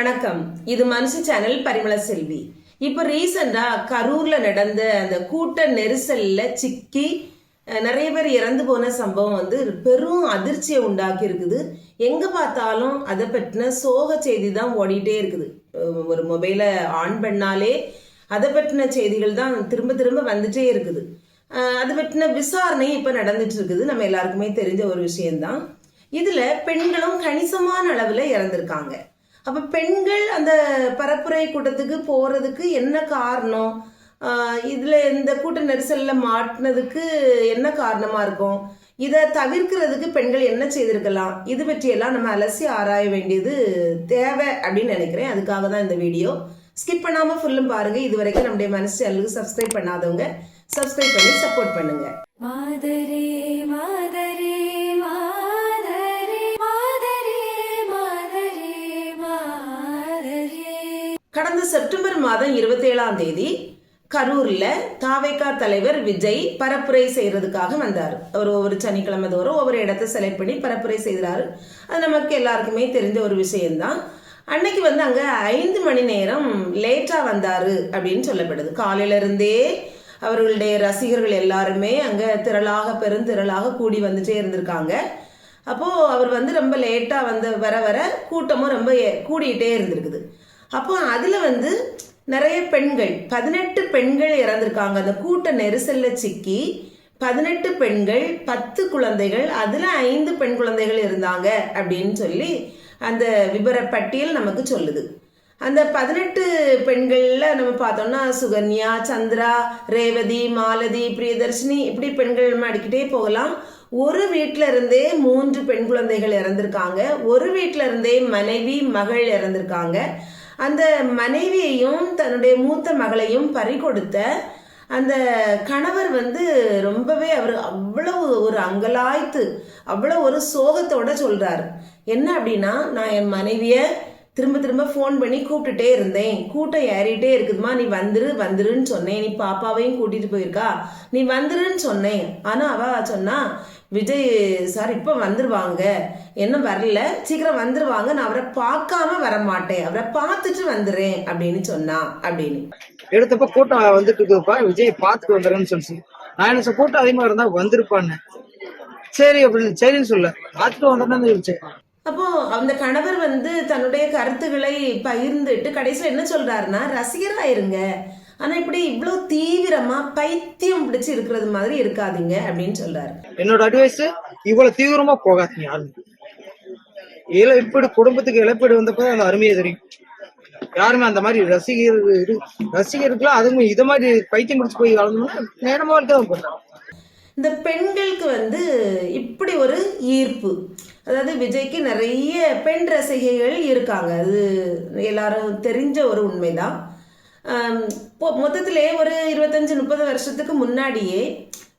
வணக்கம். இது மனுஷ சேனல் பரிமள செல்வி. இப்போ ரீசெண்டா கரூர்ல நடந்த அந்த கூட்ட நெரிசல்ல சிக்கி நிறைய பேர் இறந்து போன சம்பவம் வந்து பெரும் அதிர்ச்சியை உண்டாக்கி இருக்குது எங்க பார்த்தாலும் அதை பற்றின சோக செய்தி தான் ஓடிட்டே இருக்குது. ஒரு மொபைலை ஆன் பண்ணாலே அதை பற்றின செய்திகள் தான் திரும்ப திரும்ப வந்துட்டே இருக்குது. அது பற்றின விசாரணை இப்போ நடந்துட்டு இருக்குது. நம்ம எல்லாருக்குமே தெரிஞ்ச ஒரு விஷயம்தான். இதுல பெண்களும் கணிசமான அளவுல இறந்திருக்காங்க. அப்ப பெண்கள் அந்த பரப்புரை கூட்டத்துக்கு போறதுக்கு என்ன காரணம்? இதில் இந்த கூட்ட நெரிசலில் மாட்டினதுக்கு என்ன காரணமாக இருக்கும்? இதை தவிர்க்கிறதுக்கு பெண்கள் என்ன செய்திருக்கலாம்? இது பற்றியெல்லாம் நம்ம அலசி ஆராய வேண்டியது தேவை அப்படின்னு நினைக்கிறேன். அதுக்காக தான் இந்த வீடியோ. ஸ்கிப் பண்ணாமல் ஃபுல்லும் பாருங்கள் இது வரைக்கும் நம்முடைய மனசு சேனலுக்கு சப்ஸ்கிரைப் பண்ணாதவங்க சப்ஸ்கிரைப் பண்ணி சப்போர்ட் பண்ணுங்கள் மாதரே மாதரே. கடந்த செப்டம்பர் மாதம் இருபத்தேழாம் தேதி கரூர்ல தாவேக்கா தலைவர் விஜய் பரப்புரை செய்யறதுக்காக வந்தார். அவர் ஒவ்வொரு சனிக்கிழமை தோறும் ஒவ்வொரு இடத்த செலக்ட் பண்ணி பரப்புரை செய்கிறாரு. அது நமக்கு எல்லாருக்குமே தெரிஞ்ச ஒரு விஷயம்தான். அன்னைக்கு வந்து அங்க ஐந்து மணி நேரம் லேட்டா வந்தாரு அப்படின்னு சொல்லப்படுது. காலையில இருந்தே அவர்களுடைய ரசிகர்கள் எல்லாருமே அங்க திரளாக பெருந்திரளாக கூடி வந்துட்டே இருந்திருக்காங்க. அப்போ அவர் வந்து ரொம்ப லேட்டா வந்து வர வர கூட்டமும் ரொம்ப கூடிக்கிட்டே கூடிட்டே இருந்திருக்குது. அப்போ அதில் வந்து நிறைய பெண்கள் பதினெட்டு பெண்கள் இறந்துருக்காங்க. அந்த கூட்ட நெரிசலில் சிக்கி பதினெட்டு பெண்கள் பத்து குழந்தைகள் அதில் ஐந்து பெண் குழந்தைகள் இருந்தாங்க அப்படின்னு சொல்லி அந்த விபரப்பட்டியல் நமக்கு சொல்லுது. அந்த பதினெட்டு பெண்கள்ல நம்ம பார்த்தோம்னா சுகன்யா சந்திரா ரேவதி மாலதி பிரியதர்ஷினி இப்படி பெண்கள் நம்ம அடிக்கிட்டே போகலாம். ஒரு வீட்டில இருந்தே மூன்று பெண் குழந்தைகள் இறந்திருக்காங்க. ஒரு வீட்டில இருந்தே மனைவி மகள் இறந்திருக்காங்க. அந்த மனைவியையும் தன்னுடைய மூத்த மகளையும் பறிகொடுத்த அந்த கணவர் வந்து ரொம்பவே அவர் அவ்வளவு ஒரு அங்கலாய்த்து அவ்வளோ ஒரு சோகத்தோட சொல்கிறார் என்ன அப்படின்னா நான் என் மனைவியை திரும்ப திரும்ப ஃபோன் பண்ணி கூப்பிட்டுட்டே இருந்தேன். கூட்டம் ஏறிட்டே இருக்குதுமா நீ வந்துரு வந்துருன்னு சொன்னேன். நீ பாப்பாவையும் கூட்டிகிட்டு போயிருக்கா? நீ வந்துருன்னு சொன்னேன். ஆனால் அவ சொன்னா விஜய் சார் இப்போ வந்துருவாங்க. என்ன வரல. சீக்கிரம் வந்துருவாங்க. நான் அவரை பார்க்காம வர மாட்டேன் அவரை பார்த்துட்டு வந்துடுறேன் அப்படின்னு சொன்னா அப்படின்னு. எடுத்தப்ப கூட்டம் வந்துட்டு இருக்குதுப்பா விஜய் பார்த்துட்டு வந்துடுறேன்னு சொல்லிச்சு. நான் என்ன சொன்னேன், கூட்டம் அதிகமா இருந்தா வந்திருப்பான்னு. சரி அப்படின்னு சரின்னு சொல்ல. பார்த்துட்டு வந்துடுறேன்னு சொல்லிச்சு அப்போ அந்த கணவர் வந்து தன்னுடைய கருத்துக்களை பகிர்ந்துட்டு கடைசியில் என்ன சொல்றாருன்னா ரசிகரா ஆனா இப்படி இவ்வளவு தீவிரமா பைத்தியம் பிடிச்சு இருக்கிறது மாதிரி இருக்காதீங்க அப்படின்னு சொல்றாரு. என்னோட அட்வைஸ் இவ்வளவு தீவிரமா போகாதீங்க யாருமே இழப்பீடு குடும்பத்துக்கு இழப்பீடு வந்தப்போ அந்த அருமையை தெரியும். யாருமே அந்த மாதிரி ரசிகர் ரசிகருக்குலாம் அதுவும் இத மாதிரி பைத்தியம் பிடிச்சு போய் கலந்தோம்னா நேரமா தான் போடுறாங்க இந்த பெண்களுக்கு வந்து இப்படி ஒரு ஈர்ப்பு. அதாவது விஜய்க்கு நிறைய பெண் ரசிகைகள் இருக்காங்க. அது எல்லாரும் தெரிஞ்ச ஒரு உண்மைதான். இப்போ மொத்தத்திலே ஒரு இருபத்தஞ்சு முப்பது வருஷத்துக்கு முன்னாடியே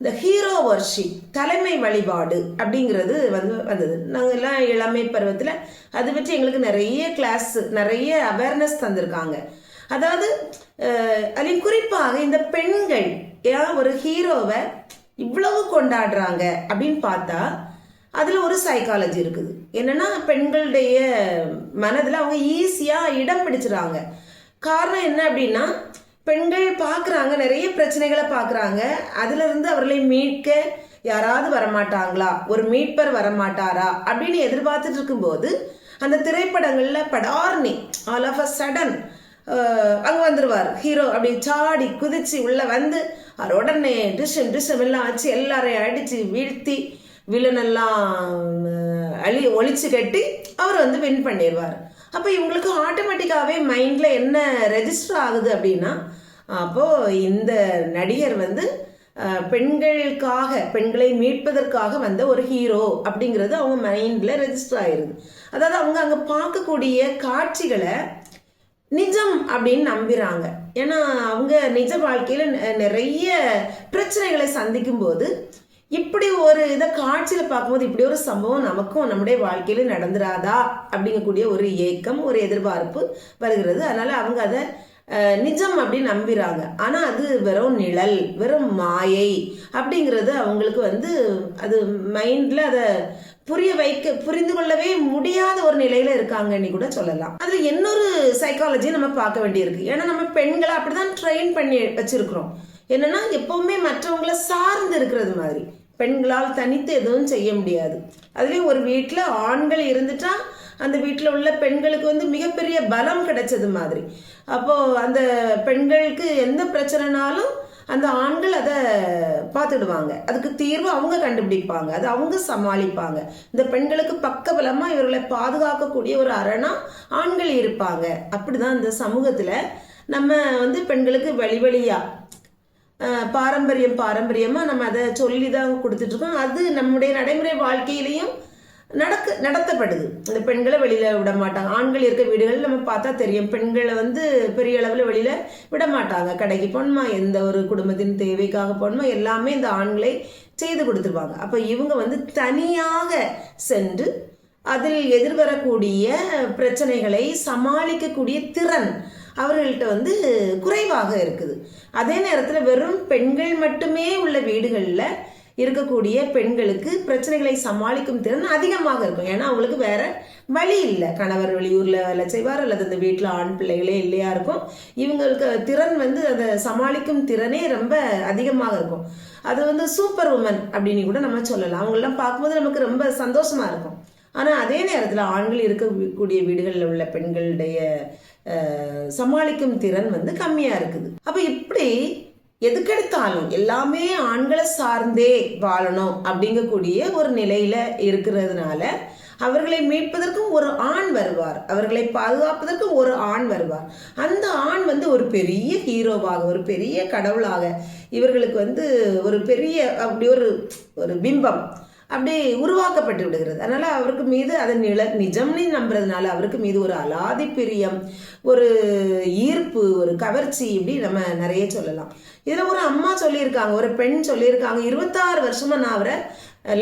இந்த ஹீரோ வர்ஷிப் தலைமை வழிபாடு அப்படிங்கிறது வந்து வந்தது. நாங்கள் எல்லாம் இளமை பருவத்தில் அது பற்றி எங்களுக்கு நிறைய கிளாஸ் நிறைய அவேர்னஸ் தந்திருக்காங்க. அதாவது அதில் குறிப்பாக இந்த பெண்கள் ஏன் ஒரு ஹீரோவை இவ்வளவு கொண்டாடுறாங்க அப்படின்னு பார்த்தா அதில் ஒரு சைக்காலஜி இருக்குது. என்னென்னா பெண்களுடைய மனதில் அவங்க ஈஸியாக இடம் பிடிச்சிடுறாங்க காரணம் என்ன அப்படின்னா பெண்கள் பார்க்குறாங்க நிறைய பிரச்சனைகளை பார்க்குறாங்க. அதிலிருந்து அவர்களை மீட்க யாராவது வரமாட்டாங்களா? ஒரு மீட்பர் வரமாட்டாரா? அப்படின்னு எதிர்பார்த்துட்டு இருக்கும்போது அந்த திரைப்படங்களில் படார்னி ஆல் ஆஃப் அ சடன் அங்கே வந்துடுவார் ஹீரோ அப்படி சாடி குதிச்சு உள்ளே வந்து அவர் உடனே டிஷம் டிஷம் எல்லாம் வச்சு எல்லாரையும் அடித்து வீழ்த்தி வில்லனெல்லாம் அழி ஒழிச்சு கட்டி அவர் வந்து வின் பண்ணிடுவார் அப்போ இவங்களுக்கு ஆட்டோமேட்டிக்காகவே மைண்டில் என்ன ரெஜிஸ்டர் ஆகுது அப்படின்னா அப்போது இந்த நடிகர் வந்து பெண்களுக்காக பெண்களை மீட்பதற்காக வந்த ஒரு ஹீரோ அப்படிங்கிறது அவங்க மைண்டில் ரெஜிஸ்டர் ஆயிருது. அதாவது அவங்க அங்கே பார்க்கக்கூடிய காட்சிகளை நிஜம் அப்படின்னு நம்புகிறாங்க ஏன்னா அவங்க நிஜ வாழ்க்கையில் நிறைய பிரச்சனைகளை சந்திக்கும் போது இப்படி ஒரு இதை காட்சியில் பார்க்கும்போது இப்படி ஒரு சம்பவம் நமக்கும் நம்முடைய வாழ்க்கையில் நடந்துராதா அப்படிங்கக்கூடிய ஒரு ஏக்கம் ஒரு எதிர்பார்ப்பு வருகிறது. அதனால் அவங்க அதை நிஜம் அப்படின்னு நம்புறாங்க. ஆனால் அது வெறும் நிழல் வெறும் மாயை அப்படிங்கிறது அவங்களுக்கு வந்து அது மைண்டில் அதை புரிய வைக்க புரிந்து கொள்ளவே முடியாத ஒரு நிலையில இருக்காங்கன்னு கூட சொல்லலாம். அதுல இன்னொரு சைக்காலஜி நம்ம பார்க்க வேண்டியிருக்கு. ஏன்னா நம்ம பெண்களை அப்படிதான் ட்ரெயின் பண்ணி வச்சிருக்கிறோம். என்னன்னா எப்பவுமே மற்றவங்கள சார்ந்து இருக்கிறது மாதிரி. பெண்களால் தனித்து எதுவும் செய்ய முடியாது. அதுலேயும் ஒரு வீட்டில் ஆண்கள் இருந்துட்டா அந்த வீட்டில் உள்ள பெண்களுக்கு வந்து மிகப்பெரிய பலம் கிடைச்சது மாதிரி. அப்போது அந்த பெண்களுக்கு எந்த பிரச்சனைனாலும் அந்த ஆண்கள் அதை பார்த்துடுவாங்க. அதுக்கு தீர்வு அவங்க கண்டுபிடிப்பாங்க. அது அவங்க சமாளிப்பாங்க. இந்த பெண்களுக்கு பக்கபலமாக இவர்களை பாதுகாக்கக்கூடிய ஒரு அரணா ஆண்கள் இருப்பாங்க. அப்படிதான் இந்த சமூகத்தில் நம்ம வந்து பெண்களுக்கு வழி வழியாக பாரம்பரியம் பாரம்பரியமாக நம்ம அதை சொல்லி தான் கொடுத்துட்ருக்கோம் அது நம்முடைய நடைமுறை வாழ்க்கையிலையும் நடக்க நடத்தப்படுது. இந்த பெண்களை வெளியில விட மாட்டாங்க ஆண்கள் இருக்க வீடுகள் நம்ம பார்த்தா தெரியும். பெண்களை வந்து பெரிய அளவில் வெளியில விட மாட்டாங்க கடைக்கு போகணுமா? எந்த ஒரு குடும்பத்தின் தேவைக்காக போகணுமா? எல்லாமே இந்த ஆண்களை செய்து கொடுத்துருவாங்க. அப்போ இவங்க வந்து தனியாக சென்று அதில் எதிர்வரக்கூடிய பிரச்சனைகளை சமாளிக்கக்கூடிய திறன் அவர்கள்ட்ட வந்து குறைவாக இருக்குது. அதே நேரத்தில் வெறும் பெண்கள் மட்டுமே உள்ள வீடுகளில் இருக்கக்கூடிய பெண்களுக்கு பிரச்சனைகளை சமாளிக்கும் திறன் அதிகமாக இருக்கும். ஏன்னா அவங்களுக்கு வேற வழி இல்லை. கணவர் வெளியூரில் வேலை செய்வார் அல்லது அந்த வீட்டில் ஆண் பிள்ளைகளே இல்லையா இருக்கும். இவங்களுக்கு திறன் வந்து அதை சமாளிக்கும் திறனே ரொம்ப அதிகமாக இருக்கும். அது வந்து சூப்பர் உமன் அப்படின்னு கூட நம்ம சொல்லலாம். அவங்களெல்லாம் பார்க்கும்போது நமக்கு ரொம்ப சந்தோஷமா இருக்கும். ஆனால் அதே நேரத்தில் ஆண்கள் இருக்கக்கூடிய வீடுகளில் உள்ள பெண்களுடைய சமாளிக்கும் திறன் வந்து கம்மியாக இருக்குது. அப்போ இப்படி எதுக்கெடுத்தாலும் எல்லாமே ஆண்களை சார்ந்தே வாழணும் அப்படிங்கக்கூடிய ஒரு நிலையில இருக்கிறதுனால அவர்களை மீட்பதற்கும் ஒரு ஆண் வருவார். அவர்களை பாதுகாப்பதற்கும் ஒரு ஆண் வருவார். அந்த ஆண் வந்து ஒரு பெரிய ஹீரோவாக ஒரு பெரிய கடவுளாக இவர்களுக்கு வந்து ஒரு பெரிய அப்படி ஒரு ஒரு பிம்பம். அப்படி உருவாக்கப்பட்டு விடுகிறது. அதனால் அவருக்கு மீது அதை நில நிஜம்னு நம்புறதுனால அவருக்கு மீது ஒரு அலாதி பிரியம் ஒரு ஈர்ப்பு ஒரு கவர்ச்சி இப்படி நம்ம நிறைய சொல்லலாம். இதில் ஒரு அம்மா சொல்லியிருக்காங்க ஒரு பெண் சொல்லியிருக்காங்க இருபத்தாறு வருஷமாக நான் அவரை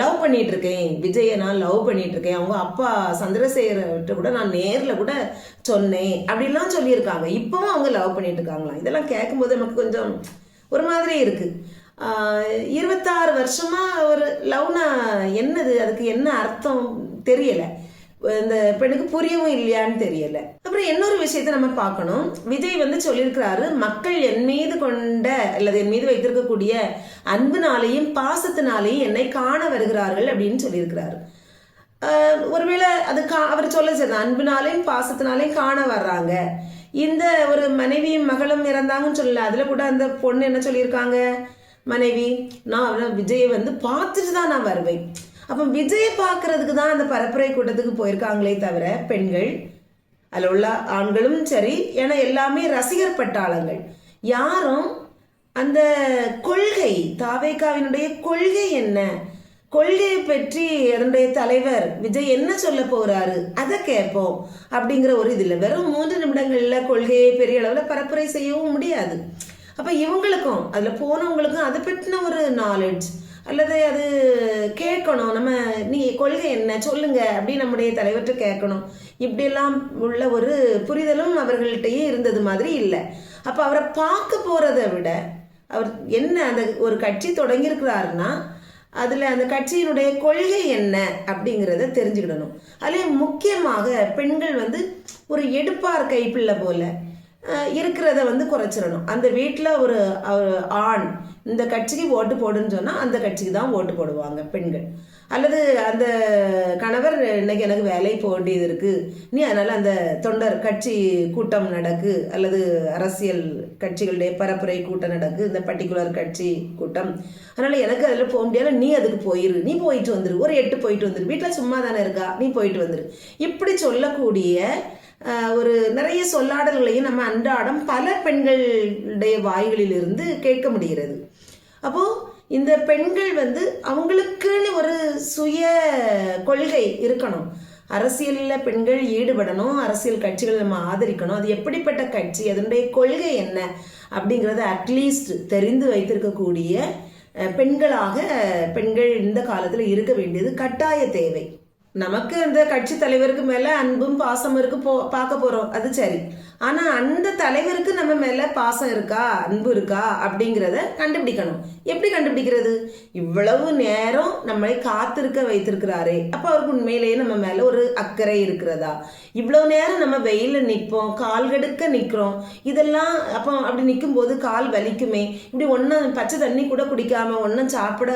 லவ் பண்ணிட்டு இருக்கேன் விஜயை நான் லவ் பண்ணிட்டு இருக்கேன் அவங்க அப்பா சந்திரசேகர்கிட்ட கூட நான் நேரில் கூட சொன்னேன். அப்படிலாம் சொல்லியிருக்காங்க. இப்பவும் அவங்க லவ் பண்ணிட்டு இருக்காங்களாம் இதெல்லாம் கேட்கும்போது நமக்கு கொஞ்சம் ஒரு மாதிரி இருக்குது இருபத்தாறு வருஷமா ஒரு லவ்னா என்னது? அதுக்கு என்ன அர்த்தம் தெரியல. இந்த பெண்ணுக்கு புரியவும் இல்லையான்னு தெரியல. அப்புறம் இன்னொரு விஷயத்த நம்ம பார்க்கணும். விஜய் வந்து சொல்லியிருக்கிறாரு மக்கள் என் மீது கொண்ட அல்லது என் மீது வைத்திருக்கக்கூடிய அன்புனாலையும் பாசத்தினாலேயும் என்னை காண வருகிறார்கள் அப்படின்னு சொல்லியிருக்கிறாரு. ஒருவேளை அது கா அவர் சொல்ல சரி அன்புனாலையும் பாசத்தினாலையும் காண வர்றாங்க. இந்த ஒரு மனைவியும் மகளும் இறந்தாங்கன்னு சொல்லல. அதுல கூட அந்த பொண்ணு என்ன சொல்லியிருக்காங்க? மனைவி நான் விஜயை வந்து பார்த்துட்டு தான் நான் வருவேன். அப்போ விஜயை பார்க்கறதுக்கு தான் அந்த பரப்புரை கூட்டத்துக்கு போயிருக்காங்களே தவிர பெண்கள் அதில் உள்ள ஆண்களும் சரி ஏன்னா எல்லாமே ரசிகர் பட்டாளங்கள். யாரும் அந்த கொள்கை தாவேகாவினுடைய கொள்கை என்ன? கொள்கையை பற்றி அதனுடைய தலைவர் விஜய் என்ன சொல்ல போகிறாரு அதை கேட்போம் அப்படிங்கிற ஒரு இது இல்லை வெறும் மூன்று நிமிடங்களில் கொள்கையை பெரிய அளவில் பரப்புரை செய்யவும் முடியாது. அப்போ இவங்களுக்கும் அதில் போனவங்களுக்கும் அதை பற்றின ஒரு நாலேஜ் அல்லது அது கேட்கணும். நம்ம நீ கொள்கை என்ன? சொல்லுங்க அப்படின்னு நம்முடைய தலைவர்கிட்ட கேட்கணும். இப்படியெல்லாம் உள்ள ஒரு புரிதலும் அவர்கள்ட்டயே இருந்தது மாதிரி இல்லை. அப்போ அவரை பார்க்க போறதை விட அவர் என்ன அந்த ஒரு கட்சி தொடங்கியிருக்கிறாருன்னா அதில் அந்த கட்சியினுடைய கொள்கை என்ன அப்படிங்கிறத தெரிஞ்சுக்கிடணும். அதுலேயும் முக்கியமாக பெண்கள் வந்து ஒரு எடுப்பார் கைப்பிள்ளை போல. இருக்கிறத வந்து குறைச்சிடணும். அந்த வீட்டில் ஒரு ஆண் இந்த கட்சிக்கு ஓட்டு போடுன்னு சொன்னால் அந்த கட்சிக்கு தான் ஓட்டு போடுவாங்க பெண்கள். அல்லது அந்த கணவர் இன்னைக்கு எனக்கு வேலைக்கு போக வேண்டியது இருக்குது நீ அதனால் அந்த தொண்டர் கட்சி கூட்டம் நடக்கு. அல்லது அரசியல் கட்சிகளுடைய பரப்புரை கூட்டம் நடக்கு. இந்த பர்டிகுலர் கட்சி கூட்டம். அதனால் எனக்கு அதில் போக முடியாது நீ அதுக்கு போயிரு. நீ போயிட்டு வந்துரு. ஒரு எட்டு போயிட்டு வந்துரு. வீட்டில் சும்மா தானே இருக்கா? நீ போயிட்டு வந்துரு. இப்படி சொல்லக்கூடிய ஒரு நிறைய சொல்லாடல்களையும் நம்ம அன்றாடம் பல பெண்களுடைய வாய்களிலிருந்து கேட்க முடிகிறது. அப்போது இந்த பெண்கள் வந்து அவங்களுக்குன்னு ஒரு சுய கொள்கை இருக்கணும். அரசியலில் பெண்கள் ஈடுபடணும் அரசியல் கட்சிகளை நம்ம ஆதரிக்கணும். அது எப்படிப்பட்ட கட்சி அதனுடைய கொள்கை என்ன அப்படிங்கிறத அட்லீஸ்ட் தெரிந்து வைத்திருக்கக்கூடிய பெண்களாக பெண்கள் இந்த காலத்தில் இருக்க வேண்டியது கட்டாய தேவை. நமக்கு அந்த கட்சி தலைவருக்கு மேல அன்பும் பாசம் இருக்கு போ பார்க்க போறோம். அது சரி. ஆனா அந்த தலைவருக்கு நம்ம மேல பாசம் இருக்கா? அன்பு இருக்கா? அப்படிங்கிறத கண்டுபிடிக்கணும். எப்படி கண்டுபிடிக்கிறது? இவ்வளவு நேரம் நம்மளை காத்திருக்க வைத்திருக்கிறாரே. அப்ப அவருக்கு உண்மையிலேயே நம்ம மேல ஒரு அக்கறை இருக்கிறதா? இவ்வளவு நேரம் நம்ம வெயில நிற்போம் கால் கெடுக்க நிற்கிறோம் இதெல்லாம் அப்போ அப்படி நிற்கும் போது கால் வலிக்குமே. இப்படி ஒன்றும் பச்சை தண்ணி கூட குடிக்காம ஒன்றும் சாப்பிட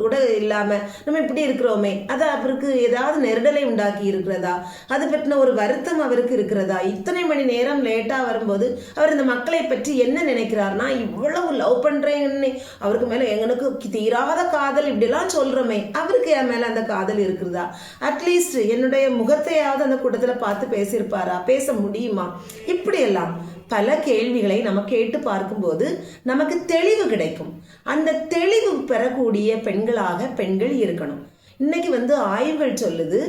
கூட இல்லாம நம்ம இப்படி இருக்கிறோமே. அது அவருக்கு ஏதாவது நெருடலை உண்டாக்கி இருக்கிறதா? அது பற்றின ஒரு வருத்தம் அவருக்கு இருக்கிறதா? இத்தனை மணி மணி நேரம் லேட்டாக வரும்போது அவர் இந்த மக்களை பற்றி என்ன நினைக்கிறார்னா இவ்வளவு லவ் பண்ணுறேன்னு அவருக்கு மேலே எங்களுக்கு தீராத காதல் இப்படிலாம் சொல்கிறோமே அவருக்கு என் மேலே அந்த காதல் இருக்கிறதா அட்லீஸ்ட் என்னுடைய முகத்தையாவது அந்த கூட்டத்தில் பார்த்து பேசியிருப்பாரா? பேச முடியுமா? இப்படியெல்லாம் பல கேள்விகளை நம்ம கேட்டு பார்க்கும்போது நமக்கு தெளிவு கிடைக்கும். அந்த தெளிவு பெறக்கூடிய பெண்களாக பெண்கள் இருக்கணும். இன்னைக்கு வந்து ஆய்வுகள் சொல்லுது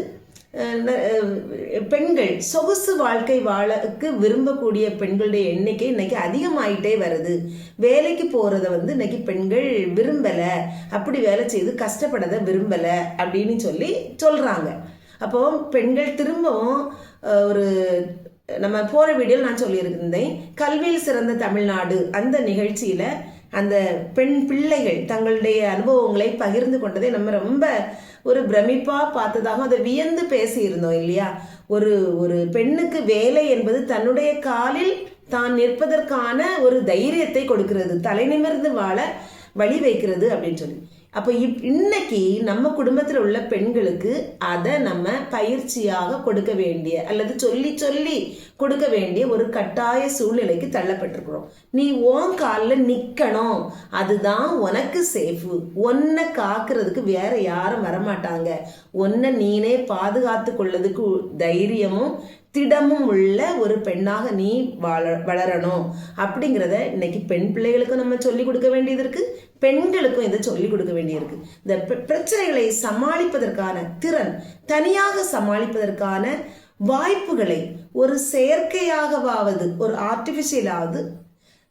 பெண்கள் சொகுசு வாழ்க்கை வாழக்கு விரும்பக்கூடிய பெண்களுடைய எண்ணிக்கை இன்னைக்கு அதிகமாயிட்டே வருது. வேலைக்கு போகிறத வந்து இன்னைக்கு பெண்கள் விரும்பல. அப்படி வேலை செய்து கஷ்டப்படதை விரும்பல அப்படின்னு சொல்லி சொல்கிறாங்க அப்போ பெண்கள் திரும்பவும் ஒரு நம்ம போகிற வீடியோவில் நான் சொல்லியிருந்தேன். கல்வியில் சிறந்த தமிழ்நாடு. அந்த நிகழ்ச்சியில் அந்த பெண் பிள்ளைகள் தங்களுடைய அனுபவங்களை பகிர்ந்து கொண்டதை நம்ம ரொம்ப ஒரு பிரமிப்பா பார்த்ததாகவும் அதை வியந்து பேசியிருந்தோம் இல்லையா? ஒரு ஒரு பெண்ணுக்கு வேலை என்பது தன்னுடைய காலில் தான் நிற்பதற்கான ஒரு தைரியத்தை கொடுக்கிறது தலை நிமிர்ந்து வாழ வழி வைக்கிறது அப்படின்னு சொல்லி. அப்போ இப் இன்னைக்கு நம்ம குடும்பத்தில் உள்ள பெண்களுக்கு அதை நம்ம பயிற்சியாக கொடுக்க வேண்டிய அல்லது சொல்லி சொல்லி கொடுக்க வேண்டிய ஒரு கட்டாய சூழ்நிலைக்கு தள்ளப்பட்டிருக்கிறோம். நீ ஓன் காலில் நிற்கணும் அதுதான் உனக்கு சேஃபு ஒன்னை காக்கிறதுக்கு வேற யாரும் வரமாட்டாங்க. ஒன்றை நீனே பாதுகாத்து கொள்ளதுக்கு தைரியமும் திடமும் உள்ள ஒரு பெண்ணாக நீ வள வளரணும். அப்படிங்கிறத இன்னைக்கு பெண் பிள்ளைகளுக்கும் நம்ம சொல்லிக் கொடுக்க வேண்டியது இருக்கு. பெண்களுக்கும் இதை சொல்லிக் கொடுக்க வேண்டியிருக்கு இந்த பிரச்சனைகளை சமாளிப்பதற்கான திறன் தனியாக சமாளிப்பதற்கான வாய்ப்புகளை ஒரு செயற்கையாகவாவது ஒரு ஆர்டிஃபிஷியலாவது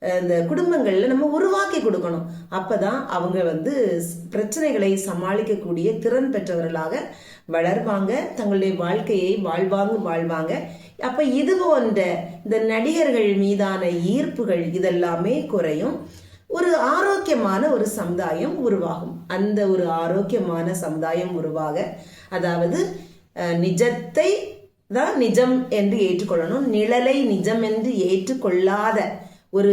இந்த குடும்பங்களில் நம்ம உருவாக்கி கொடுக்கணும். அப்போ தான் அவங்க வந்து பிரச்சனைகளை சமாளிக்கக்கூடிய திறன் பெற்றவர்களாக வளர்வாங்க தங்களுடைய வாழ்க்கையை வாழ்வாங்க வாழ்வாங்க. அப்போ இது போன்ற இந்த நடிகர்கள் மீதான ஈர்ப்புகள் இதெல்லாமே குறையும். ஒரு ஆரோக்கியமான ஒரு சமுதாயம் உருவாகும். அந்த ஒரு ஆரோக்கியமான சமுதாயம் உருவாக அதாவது நிஜத்தை தான் நிஜம் என்று ஏற்றுக்கொள்ளணும் நிழலை நிஜம் என்று ஏற்றுக்கொள்ளாத ஒரு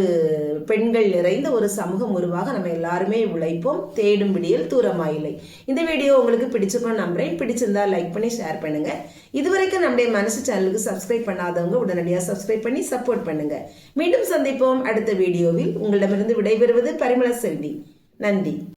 பெண்கள் நிறைந்த ஒரு சமூகம் உருவாக நம்ம எல்லாருமே உழைப்போம் தேடும் விடியல் தூரமாயில்லை. இந்த வீடியோ உங்களுக்கு பிடிச்சிருக்கணும் நம்புறேன். பிடிச்சிருந்தா லைக் பண்ணி ஷேர் பண்ணுங்க. இதுவரைக்கும் நம்முடைய மனசு சேனலுக்கு சப்ஸ்கிரைப் பண்ணாதவங்க உடனடியாக சப்ஸ்கிரைப் பண்ணி சப்போர்ட் பண்ணுங்க. மீண்டும் சந்திப்போம். அடுத்த வீடியோவில் உங்களிடமிருந்து விடைபெறுவது பரிமள செல்வி. நன்றி.